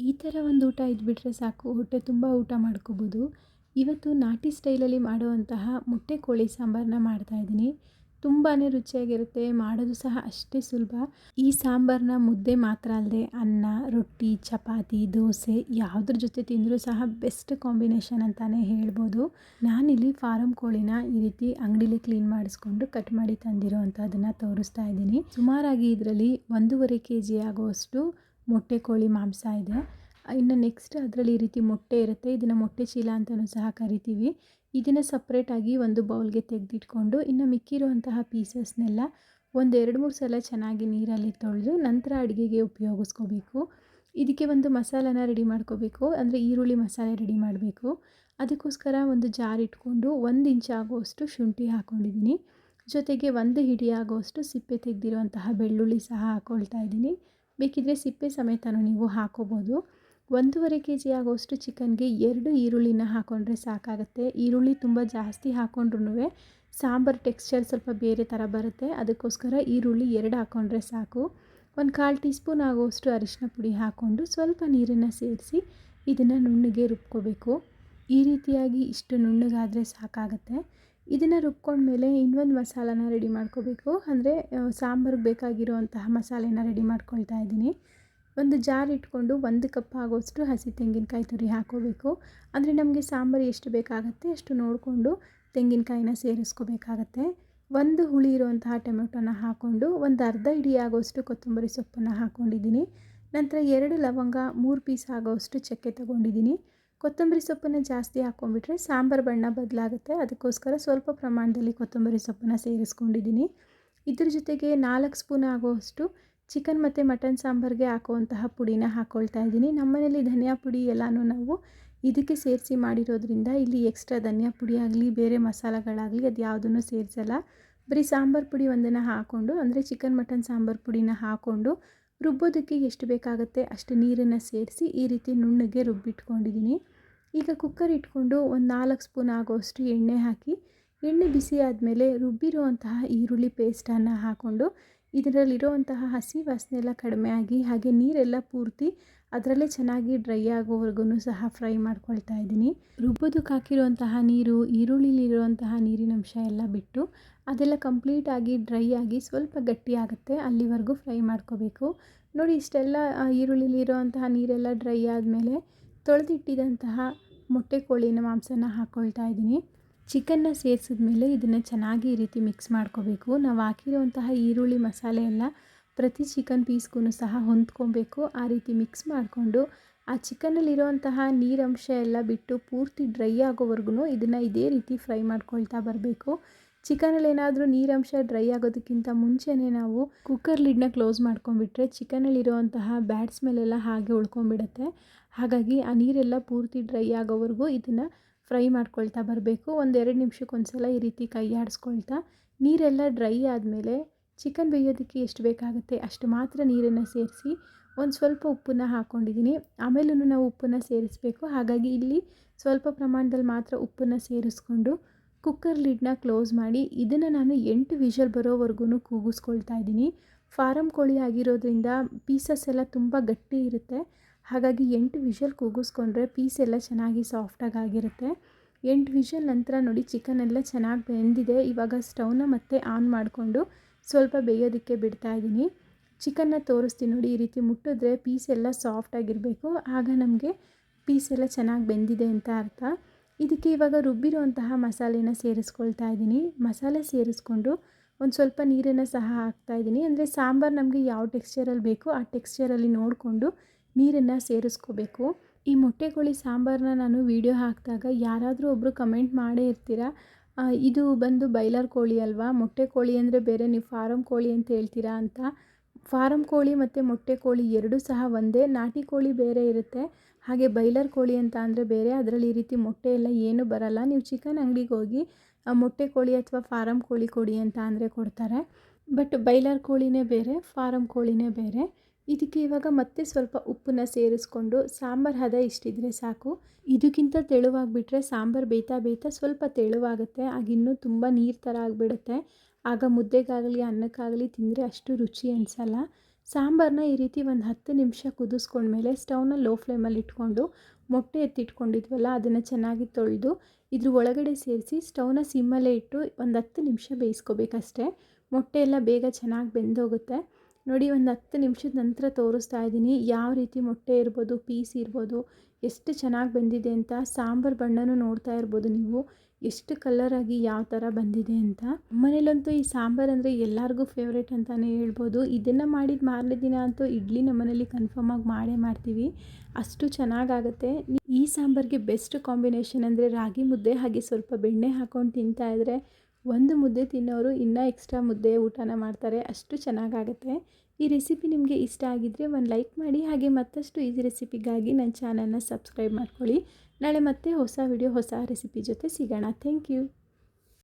ಈ ಥರ ಒಂದು ಊಟ ಇದ್ಬಿಟ್ರೆ ಸಾಕು, ಹೊಟ್ಟೆ ತುಂಬ ಊಟ ಮಾಡ್ಕೋಬೋದು. ಇವತ್ತು ನಾಟಿ ಸ್ಟೈಲಲ್ಲಿ ಮಾಡುವಂತಹ ಮೊಟ್ಟೆ ಕೋಳಿ ಸಾಂಬಾರನ್ನ ಮಾಡ್ತಾಯಿದ್ದೀನಿ ತುಂಬಾ ರುಚಿಯಾಗಿರುತ್ತೆ, ಮಾಡೋದು ಸಹ ಅಷ್ಟೇ ಸುಲಭ. ಈ ಸಾಂಬಾರನ್ನ ಮುದ್ದೆ ಮಾತ್ರ ಅಲ್ಲದೆ ಅನ್ನ, ರೊಟ್ಟಿ, ಚಪಾತಿ, ದೋಸೆ ಯಾವುದ್ರ ಜೊತೆ ತಿಂದರೂ ಸಹ ಬೆಸ್ಟ್ ಕಾಂಬಿನೇಷನ್ ಅಂತಲೇ ಹೇಳ್ಬೋದು. ನಾನಿಲ್ಲಿ ಫಾರಮ್ ಕೋಳಿನ ಈ ರೀತಿ ಅಂಗಡಿಲಿ ಕ್ಲೀನ್ ಮಾಡಿಸ್ಕೊಂಡು ಕಟ್ ಮಾಡಿ ತಂದಿರೋ ಅಂಥದ್ದನ್ನು ತೋರಿಸ್ತಾ ಇದ್ದೀನಿ. ಸುಮಾರಾಗಿ ಇದರಲ್ಲಿ ಒಂದೂವರೆ ಕೆ ಜಿ ಆಗುವಷ್ಟು ಮೊಟ್ಟೆ ಕೋಳಿ ಮಾಂಸ ಇದೆ. ಇನ್ನು ನೆಕ್ಸ್ಟ್ ಅದರಲ್ಲಿ ಈ ರೀತಿ ಮೊಟ್ಟೆ ಇರುತ್ತೆ. ಇದನ್ನು ಮೊಟ್ಟೆ ಚೀಲ ಅಂತಲೂ ಸಹ ಕರಿತೀವಿ. ಇದನ್ನು ಸಪ್ರೇಟಾಗಿ ಒಂದು ಬೌಲ್ಗೆ ತೆಗೆದಿಟ್ಕೊಂಡು, ಇನ್ನು ಮಿಕ್ಕಿರುವಂತಹ ಪೀಸಸ್ನೆಲ್ಲ ಒಂದು ಎರಡು ಮೂರು ಸಲ ಚೆನ್ನಾಗಿ ನೀರಲ್ಲಿ ತೊಳೆದು ನಂತರ ಅಡುಗೆಗೆ ಉಪಯೋಗಿಸ್ಕೋಬೇಕು. ಇದಕ್ಕೆ ಒಂದು ಮಸಾಲನ ರೆಡಿ ಮಾಡ್ಕೋಬೇಕು. ಅಂದರೆ ಈರುಳ್ಳಿ ಮಸಾಲೆ ರೆಡಿ ಮಾಡಬೇಕು. ಅದಕ್ಕೋಸ್ಕರ ಒಂದು ಜಾರ್ ಇಟ್ಕೊಂಡು ಒಂದು ಇಂಚ್ ಆಗುವಷ್ಟು ಶುಂಠಿ ಹಾಕ್ಕೊಂಡಿದ್ದೀನಿ ಜೊತೆಗೆ ಒಂದು ಹಿಡಿ ಆಗುವಷ್ಟು ಸಿಪ್ಪೆ ತೆಗೆದಿರುವಂತಹ ಬೆಳ್ಳುಳ್ಳಿ ಸಹ ಹಾಕ್ಕೊಳ್ತಾ ಇದ್ದೀನಿ. ಬೇಕಿದ್ದರೆ ಸಿಪ್ಪೆ ಸಮೇತನೂ ನೀವು ಹಾಕೋಬೋದು. ಒಂದೂವರೆ ಕೆ ಜಿ ಆಗೋಷ್ಟು ಚಿಕನ್ಗೆ ಎರಡು ಈರುಳ್ಳಿನ ಹಾಕ್ಕೊಂಡ್ರೆ ಸಾಕಾಗುತ್ತೆ. ಈರುಳ್ಳಿ ತುಂಬ ಜಾಸ್ತಿ ಹಾಕ್ಕೊಂಡ್ರೂ ಸಾಂಬಾರು ಟೆಕ್ಸ್ಚರ್ ಸ್ವಲ್ಪ ಬೇರೆ ಥರ ಬರುತ್ತೆ. ಅದಕ್ಕೋಸ್ಕರ ಈರುಳ್ಳಿ ಎರಡು ಹಾಕ್ಕೊಂಡ್ರೆ ಸಾಕು. ಒಂದು ಕಾಲು ಟೀ ಸ್ಪೂನ್ ಆಗೋಷ್ಟು ಅರಿಶಿನ ಪುಡಿ ಹಾಕ್ಕೊಂಡು ಸ್ವಲ್ಪ ನೀರನ್ನು ಸೇರಿಸಿ ಇದನ್ನು ನುಣ್ಣಗೆ ರುಬ್ಕೋಬೇಕು. ಈ ರೀತಿಯಾಗಿ ಇಷ್ಟು ನುಣ್ಣಗಾದರೆ ಸಾಕಾಗುತ್ತೆ. ಇದನ್ನು ರುಬ್ಕೊಂಡ್ಮೇಲೆ ಇನ್ನೊಂದು ಮಸಾಲಾನ ರೆಡಿ ಮಾಡ್ಕೋಬೇಕು. ಅಂದರೆ ಸಾಂಬಾರಿಗೆ ಬೇಕಾಗಿರುವಂತಹ ಮಸಾಲೆನ ರೆಡಿ ಮಾಡ್ಕೊಳ್ತಾ ಇದ್ದೀನಿ. ಒಂದು ಜಾರ್ ಇಟ್ಕೊಂಡು ಒಂದು ಕಪ್ ಆಗೋಷ್ಟು ಹಸಿ ತೆಂಗಿನಕಾಯಿ ತುರಿ ಹಾಕೋಬೇಕು. ಅಂದರೆ, ನಮಗೆ ಸಾಂಬಾರು ಎಷ್ಟು ಬೇಕಾಗುತ್ತೆ ಅಷ್ಟು ನೋಡಿಕೊಂಡು ತೆಂಗಿನಕಾಯಿನ ಸೇರಿಸ್ಕೋಬೇಕಾಗತ್ತೆ. ಒಂದು ಹುಳಿ ಇರುವಂತಹ ಟೊಮೆಟೊನ ಹಾಕ್ಕೊಂಡು ಒಂದು ಅರ್ಧ ಇಡಿ ಆಗೋಷ್ಟು ಕೊತ್ತಂಬರಿ ಸೊಪ್ಪನ್ನು ಹಾಕ್ಕೊಂಡಿದ್ದೀನಿ ನಂತರ ಎರಡು ಲವಂಗ ಮೂರು ಪೀಸ್ ಆಗೋಷ್ಟು ಚಕ್ಕೆ ತೊಗೊಂಡಿದ್ದೀನಿ. ಕೊತ್ತಂಬರಿ ಸೊಪ್ಪನ್ನು ಜಾಸ್ತಿ ಹಾಕ್ಕೊಂಡ್ಬಿಟ್ರೆ ಸಾಂಬಾರು ಬಣ್ಣ ಬದಲಾಗುತ್ತೆ. ಅದಕ್ಕೋಸ್ಕರ ಸ್ವಲ್ಪ ಪ್ರಮಾಣದಲ್ಲಿ ಕೊತ್ತಂಬರಿ ಸೊಪ್ಪನ್ನು ಸೇರಿಸ್ಕೊಂಡಿದ್ದೀನಿ. ಇದ್ರ ಜೊತೆಗೆ ನಾಲ್ಕು ಸ್ಪೂನ್ ಆಗುವಷ್ಟು ಚಿಕನ್ ಮತ್ತು ಮಟನ್ ಸಾಂಬಾರಿಗೆ ಹಾಕುವಂತಹ ಪುಡಿನ ಹಾಕ್ಕೊಳ್ತಾ ಇದ್ದೀನಿ. ನಮ್ಮನೇಲಿ ಧನಿಯಾ ಪುಡಿ ಎಲ್ಲನೂ ನಾವು ಇದಕ್ಕೆ ಸೇರಿಸಿ ಮಾಡಿರೋದ್ರಿಂದ ಇಲ್ಲಿ ಎಕ್ಸ್ಟ್ರಾ ಧನಿಯಾ ಪುಡಿ ಆಗಲಿ, ಬೇರೆ ಮಸಾಲೆಗಳಾಗಲಿ ಅದು ಯಾವುದನ್ನು ಸೇರಿಸಲ್ಲ. ಬರೀ ಸಾಂಬಾರು ಪುಡಿ ಒಂದನ್ನು ಹಾಕ್ಕೊಂಡು ಅಂದರೆ ಚಿಕನ್ ಮಟನ್ ಸಾಂಬಾರು ಪುಡಿನ ಹಾಕ್ಕೊಂಡು ರುಬ್ಬೋದಕ್ಕೆ ಎಷ್ಟು ಬೇಕಾಗುತ್ತೆ ಅಷ್ಟು ನೀರನ್ನು ಸೇರಿಸಿ ಈ ರೀತಿ ನುಣ್ಣಗೆ ರುಬ್ಬಿಟ್ಕೊಂಡಿದ್ದೀನಿ. ಈಗ ಕುಕ್ಕರ್ ಇಟ್ಕೊಂಡು ಒಂದು ನಾಲ್ಕು ಸ್ಪೂನ್ ಆಗೋಷ್ಟು ಎಣ್ಣೆ ಹಾಕಿ, ಎಣ್ಣೆ ಬಿಸಿ ಆದಮೇಲೆ ರುಬ್ಬಿರುವಂತಹ ಈರುಳ್ಳಿ ಪೇಸ್ಟನ್ನು ಹಾಕ್ಕೊಂಡು ಇದರಲ್ಲಿರುವಂತಹ ಹಸಿ ವಾಸನೆ ಎಲ್ಲ ಕಡಿಮೆ ಆಗಿ ಹಾಗೆ ನೀರೆಲ್ಲ ಪೂರ್ತಿ ಅದರಲ್ಲೇ ಚೆನ್ನಾಗಿ ಡ್ರೈ ಆಗೋವರೆಗೂ ಸಹ ಫ್ರೈ ಮಾಡ್ಕೊಳ್ತಾ ಇದ್ದೀನಿ. ರುಬ್ಬೋದಕ್ಕೆ ಹಾಕಿರುವಂತಹ ನೀರು, ಈರುಳ್ಳಿಲಿರುವಂತಹ ನೀರಿನ ಅಂಶ ಎಲ್ಲ ಬಿಟ್ಟು ಅದೆಲ್ಲ ಕಂಪ್ಲೀಟಾಗಿ ಡ್ರೈ ಆಗಿ ಸ್ವಲ್ಪ ಗಟ್ಟಿ ಆಗುತ್ತೆ, ಅಲ್ಲಿವರೆಗೂ ಫ್ರೈ ಮಾಡ್ಕೋಬೇಕು. ನೋಡಿ ಇಷ್ಟೆಲ್ಲ ಈರುಳ್ಳಿಲಿರುವಂತಹ ನೀರೆಲ್ಲ ಡ್ರೈ ಆದಮೇಲೆ ತೊಳೆದಿಟ್ಟಿದಂತಹ ಮೊಟ್ಟೆ ಕೋಳಿನ ಮಾಂಸನ ಹಾಕ್ಕೊಳ್ತಾ ಇದ್ದೀನಿ. ಚಿಕನ್ನ ಸೇರಿಸಿದ್ಮೇಲೆ ಇದನ್ನು ಚೆನ್ನಾಗಿ ಈ ರೀತಿ ಮಿಕ್ಸ್ ಮಾಡ್ಕೋಬೇಕು. ನಾವು ಹಾಕಿರುವಂತಹ ಈರುಳ್ಳಿ ಮಸಾಲೆ ಎಲ್ಲ ಪ್ರತಿ ಚಿಕನ್ ಪೀಸ್ಗೂ ಸಹ ಹೊಂದ್ಕೊಬೇಕು. ಆ ರೀತಿ ಮಿಕ್ಸ್ ಮಾಡಿಕೊಂಡು ಆ ಚಿಕನ್ನಲ್ಲಿರುವಂತಹ ನೀರಂಶ ಎಲ್ಲ ಬಿಟ್ಟು ಪೂರ್ತಿ ಡ್ರೈ ಆಗೋವರೆಗೂ ಇದನ್ನು ಇದೇ ರೀತಿ ಫ್ರೈ ಮಾಡ್ಕೊಳ್ತಾ ಬರಬೇಕು. ಚಿಕನಲ್ಲಿ ಏನಾದರೂ ನೀರಂಶ ಡ್ರೈ ಆಗೋದಕ್ಕಿಂತ ಮುಂಚೆನೇ ನಾವು ಕುಕ್ಕರ್ ಲಿಡ್ನ ಕ್ಲೋಸ್ ಮಾಡ್ಕೊಂಡ್ಬಿಟ್ರೆ ಚಿಕನಲ್ಲಿರುವಂತಹ ಬ್ಯಾಡ್ ಸ್ಮೆಲ್ಲೆಲ್ಲ ಹಾಗೆ ಉಳ್ಕೊಂಬಿಡುತ್ತೆ ಹಾಗಾಗಿ ಆ ನೀರೆಲ್ಲ ಪೂರ್ತಿ ಡ್ರೈ ಆಗೋವರೆಗೂ ಇದನ್ನು ಫ್ರೈ ಮಾಡ್ಕೊಳ್ತಾ ಬರಬೇಕು. ಒಂದೆರಡು ನಿಮಿಷಕ್ಕೊಂದ್ಸಲ ಈ ರೀತಿ ಕೈ ಆಡಿಸ್ಕೊಳ್ತಾ ನೀರೆಲ್ಲ ಡ್ರೈ ಆದಮೇಲೆ ಚಿಕನ್ ಬೇಯೋದಕ್ಕೆ ಎಷ್ಟು ಬೇಕಾಗುತ್ತೆ ಅಷ್ಟು ಮಾತ್ರ ನೀರನ್ನು ಸೇರಿಸಿ ಒಂದು ಸ್ವಲ್ಪ ಉಪ್ಪನ್ನು ಹಾಕ್ಕೊಂಡಿದ್ದೀನಿ. ಆಮೇಲೂ ನಾವು ಉಪ್ಪನ್ನು ಸೇರಿಸಬೇಕು. ಹಾಗಾಗಿ ಇಲ್ಲಿ ಸ್ವಲ್ಪ ಪ್ರಮಾಣದಲ್ಲಿ ಮಾತ್ರ ಉಪ್ಪನ್ನು ಸೇರಿಸ್ಕೊಂಡು ಕುಕ್ಕರ್ ಲಿಡ್ನ ಕ್ಲೋಸ್ ಮಾಡಿ ಇದನ್ನು ನಾನು ಎಂಟು ವಿಷಲ್ ಬರೋವರೆಗೂ ಕೂಗಿಸ್ಕೊಳ್ತಾ ಇದ್ದೀನಿ. ಫಾರಮ್ ಕೋಳಿ ಆಗಿರೋದ್ರಿಂದ ಪೀಸಸ್ ಎಲ್ಲ ತುಂಬ ಗಟ್ಟಿ ಇರುತ್ತೆ. ಹಾಗಾಗಿ ಎಂಟು ವಿಷಲ್ ಕೂಗಿಸ್ಕೊಂಡ್ರೆ ಪೀಸ್ ಎಲ್ಲ ಚೆನ್ನಾಗಿ ಸಾಫ್ಟಾಗಿ ಆಗಿರುತ್ತೆ. ಎಂಟು ವಿಷಲ್ ನಂತರ ನೋಡಿ ಚಿಕನ್ ಎಲ್ಲ ಚೆನ್ನಾಗಿ ಬೆಂದಿದೆ. ಇವಾಗ ಸ್ಟವ್ನ ಮತ್ತೆ ಆನ್ ಮಾಡಿಕೊಂಡು ಸ್ವಲ್ಪ ಬೇಯೋದಕ್ಕೆ ಬಿಡ್ತಾ ಇದ್ದೀನಿ ಚಿಕನ್ನ ತೋರಿಸ್ತೀನಿ ನೋಡಿ, ಈ ರೀತಿ ಮುಟ್ಟಿದ್ರೆ ಪೀಸ್ ಎಲ್ಲ ಸಾಫ್ಟಾಗಿರಬೇಕು ಆಗ ನಮಗೆ ಪೀಸ್ ಎಲ್ಲ ಚೆನ್ನಾಗಿ ಬೆಂದಿದೆ ಅಂತ ಅರ್ಥ. ಇದಕ್ಕೆ ಇವಾಗ ರುಬ್ಬಿರುವಂತಹ ಮಸಾಲೆನ ಸೇರಿಸ್ಕೊಳ್ತಾ ಇದ್ದೀನಿ ಮಸಾಲೆ ಸೇರಿಸ್ಕೊಂಡು ಒಂದು ಸ್ವಲ್ಪ ನೀರನ್ನು ಸಹ ಹಾಕ್ತಾ ಇದ್ದೀನಿ ಅಂದರೆ ಸಾಂಬಾರು ನಮಗೆ ಯಾವ ಟೆಕ್ಸ್ಚರಲ್ಲಿ ಬೇಕು, ಆ ಟೆಕ್ಸ್ಚರಲ್ಲಿ ನೋಡಿಕೊಂಡು ನೀರನ್ನು ಸೇರಿಸ್ಕೋಬೇಕು. ಈ ಮೊಟ್ಟೆ ಕೋಳಿ ಸಾಂಬಾರನ್ನ ನಾನು ವೀಡಿಯೋ ಹಾಕಿದಾಗ ಯಾರಾದರೂ ಒಬ್ಬರು ಕಮೆಂಟ್ ಮಾಡೇ ಇರ್ತೀರ? ಇದು ಬಂದು ಬೈಲರ್ ಕೋಳಿ ಅಲ್ವಾ? ಮೊಟ್ಟೆ ಕೋಳಿ ಅಂದರೆ ಬೇರೆ, ನೀವು ಫಾರಮ್ ಕೋಳಿ ಅಂತ ಹೇಳ್ತೀರಾ ಅಂತ. ಫಾರಮ್ ಕೋಳಿ ಮತ್ತು ಮೊಟ್ಟೆ ಕೋಳಿ ಎರಡೂ ಸಹ ಒಂದೇ. ನಾಟಿ ಕೋಳಿ ಬೇರೆ ಇರುತ್ತೆ. ಹಾಗೆ ಬೈಲರ್ ಕೋಳಿ ಅಂತ ಅಂದರೆ ಬೇರೆ. ಅದರಲ್ಲಿ ಈ ರೀತಿ ಮೊಟ್ಟೆ ಎಲ್ಲ ಏನೂ ಬರಲ್ಲ. ನೀವು ಚಿಕನ್ ಅಂಗಡಿಗೆ ಹೋಗಿ ಮೊಟ್ಟೆ ಕೋಳಿ ಅಥವಾ ಫಾರಮ್ ಕೋಳಿ ಕೊಡಿ ಅಂತ ಅಂದರೆ ಕೊಡ್ತಾರೆ. ಬಟ್ ಬೈಲರ್ ಕೋಳಿನೇ ಬೇರೆ ಫಾರಮ್ ಕೋಳಿನೇ ಬೇರೆ. ಇದಕ್ಕೆ ಇವಾಗ ಮತ್ತೆ ಸ್ವಲ್ಪ ಉಪ್ಪನ್ನ ಸೇರಿಸ್ಕೊಂಡು ಸಾಂಬಾರು ಹದ ಇಷ್ಟಿದ್ರೆ ಸಾಕು. ಇದಕ್ಕಿಂತ ತೆಳುವಾಗಿಬಿಟ್ರೆ ಸಾಂಬಾರು ಬೇಯ್ತಾ ಬೇಯ್ತಾ ಸ್ವಲ್ಪ ತೆಳುವಾಗುತ್ತೆ. ಆಗ ಇನ್ನೂ ತುಂಬ ನೀರು ಥರ ಆಗಿಬಿಡುತ್ತೆ. ಆಗ ಮುದ್ದೆಗಾಗಲಿ, ಅನ್ನಕ್ಕಾಗಲಿ ತಿಂದರೆ ಅಷ್ಟು ರುಚಿ ಅನಿಸಲ್ಲ. ಸಾಂಬಾರನ್ನ ಈ ರೀತಿ ಒಂದು ಹತ್ತು ನಿಮಿಷ ಕುದಿಸ್ಕೊಂಡ್ಮೇಲೆ ಸ್ಟವ್ನ ಲೋ ಫ್ಲೇಮಲ್ಲಿ ಇಟ್ಕೊಂಡು ಮೊಟ್ಟೆ ಎತ್ತಿಟ್ಕೊಂಡಿದ್ವಲ್ಲ, ಅದನ್ನು ಚೆನ್ನಾಗಿ ತೊಳೆದು ಇದ್ರ ಒಳಗಡೆ ಸೇರಿಸಿ ಸ್ಟವ್ನ ಸಿಮ್ಮಲ್ಲೇ ಇಟ್ಟು ಒಂದು ಹತ್ತು ನಿಮಿಷ ಬೇಯಿಸ್ಕೋಬೇಕಷ್ಟೆ. ಮೊಟ್ಟೆ ಎಲ್ಲ ಬೇಗ ಚೆನ್ನಾಗಿ ಬೆಂದೋಗುತ್ತೆ. ನೋಡಿ, ಒಂದು ಹತ್ತು ನಿಮಿಷದ ನಂತರ ತೋರಿಸ್ತಾ ಇದ್ದೀನಿ. ಯಾವ ರೀತಿ ಮೊಟ್ಟೆ ಇರ್ಬೋದು, ಪೀಸ್ ಇರ್ಬೋದು, ಎಷ್ಟು ಚೆನ್ನಾಗಿ ಬಂದಿದೆ ಅಂತ. ಸಾಂಬಾರು ಬಣ್ಣನೂ ನೋಡ್ತಾ ಇರ್ಬೋದು ನೀವು. ಎಷ್ಟು ಕಲರಾಗಿ ಯಾವ ಥರ ಬಂದಿದೆ ಅಂತ. ಮನೇಲಂತೂ ಈ ಸಾಂಬಾರು ಅಂದರೆ ಎಲ್ಲರಿಗೂ ಫೇವ್ರೇಟ್ ಅಂತಲೇ ಹೇಳ್ಬೋದು. ಇದನ್ನು ಮಾಡಿದ ಮಾರನೇ ದಿನ ಅಂತೂ ಇಡ್ಲಿ ನಮ್ಮನೇಲಿ ಕನ್ಫರ್ಮ್ ಆಗಿ ಮಾಡೇ ಮಾಡ್ತೀವಿ. ಅಷ್ಟು ಚೆನ್ನಾಗಾಗುತ್ತೆ. ಈ ಸಾಂಬಾರಿಗೆ ಬೆಸ್ಟ್ ಕಾಂಬಿನೇಷನ್ ಅಂದರೆ ರಾಗಿ ಮುದ್ದೆ, ಹಾಗೆ ಸ್ವಲ್ಪ ಬೆಣ್ಣೆ ಹಾಕ್ಕೊಂಡು ತಿಂತಾಯಿದ್ರೆ ಒಂದು ಮುದ್ದೆ ತಿನ್ನೋರು ಇನ್ನೂ ಎಕ್ಸ್ಟ್ರಾ ಮುದ್ದೆ ಊಟನ ಮಾಡ್ತಾರೆ, ಅಷ್ಟು ಚೆನ್ನಾಗಾಗುತ್ತೆ. ಈ ರೆಸಿಪಿ ನಿಮಗೆ ಇಷ್ಟ ಆಗಿದ್ದರೆ ಒಂದು ಲೈಕ್ ಮಾಡಿ, ಹಾಗೆ ಮತ್ತಷ್ಟು ಈಸಿ ರೆಸಿಪಿಗಾಗಿ ನನ್ನ ಚಾನಲ್ನ ಸಬ್ಸ್ಕ್ರೈಬ್ ಮಾಡ್ಕೊಳ್ಳಿ. ನಾಳೆ ಮತ್ತೆ ಹೊಸ ವಿಡಿಯೋ, ಹೊಸ ರೆಸಿಪಿ ಜೊತೆ ಸಿಗೋಣ. Thank you.